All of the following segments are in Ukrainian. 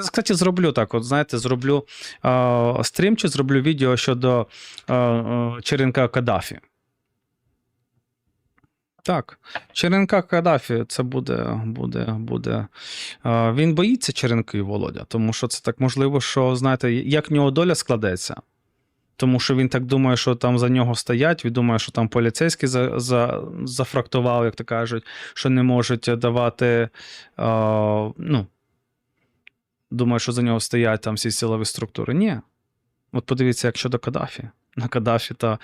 Кстати, зроблю так. От знаєте, зроблю е, стрім чи зроблю відео щодо е, Черенка Каддафі. Так, Черенка Каддафі, це буде. буде, буде. Він боїться Черенки, Володя, тому що це так можливо, що знаєте, як в нього доля складеться. Тому що він так думає, що там за нього стоять. Він думає, що там поліцейські за, за, зафрактували, як то кажуть, що не можуть давати. Е, ну, думає, що за нього стоять там всі силові структури. Ні. От подивіться, як щодо Каддафі. На Каддафі та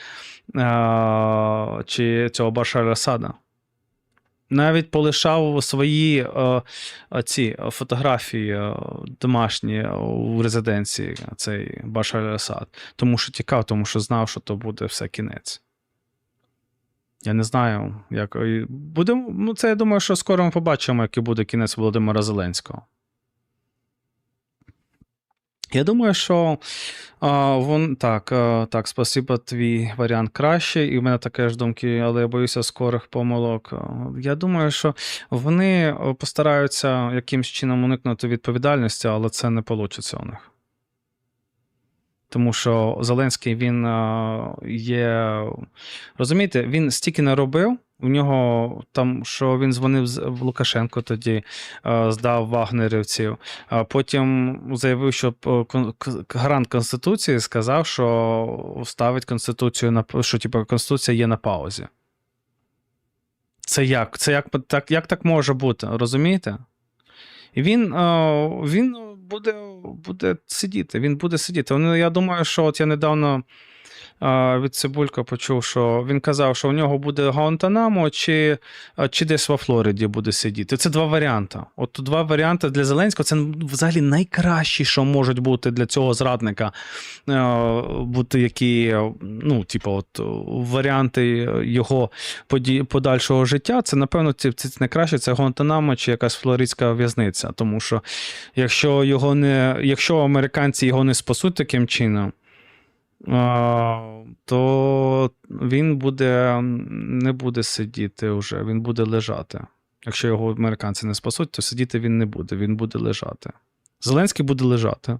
е, чи цього Башара Асада. Навіть полишав свої е, ці фотографії е, домашні у резиденції цей Башар Асад. Тому що тікав, тому що знав, що то буде все кінець. Я не знаю, як. і Будемо, ну, це я думаю, що скоро ми побачимо, який буде кінець Володимира Зеленського. Я думаю, що а, вон так, а, так, спасибо, твій варіант кращий, і в мене таке ж думки, але я боюся скорих помилок. Я думаю, що вони постараються якимсь чином уникнути відповідальності, але це не вийде у них. Тому що Зеленський він є. Розумієте, він стільки не робив. У нього там, що він дзвонив в Лукашенко тоді, е, здав вагнерівців. Потім заявив, що е, гарант Конституції сказав, що ставить Конституцію на що типу, Конституція є на паузі. Це як? Це як так, як так може бути? Розумієте? І він, е, він буде, буде сидіти. Він буде сидіти. Я думаю, що от я недавно від Цибулька почув, що він казав, що у нього буде Гуантанамо чи, чи десь во Флориді буде сидіти. Це два варіанти. От два варіанти для Зеленського. Це взагалі найкращі, що можуть бути для цього зрадника. Бути які, ну, типу, от варіанти його подальшого життя. Це, напевно, це, це найкраще це Гуантанамо чи якась флоридська в'язниця. Тому що якщо його не, якщо американці його не спасуть таким чином, то він буде не буде сидіти вже, він буде лежати. Якщо його американці не спасуть, то сидіти він не буде, він буде лежати. Зеленський буде лежати.